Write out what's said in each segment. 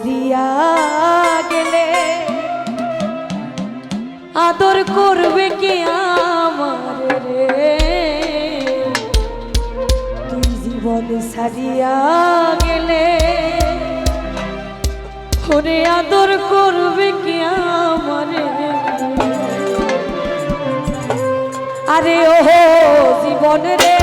হারিয়া গেলে আদর করবে কে আমার রে? তুই জীবন সারিয়া গেলে করে আদর করবে কে আমার আরে ও জীবন রে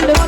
le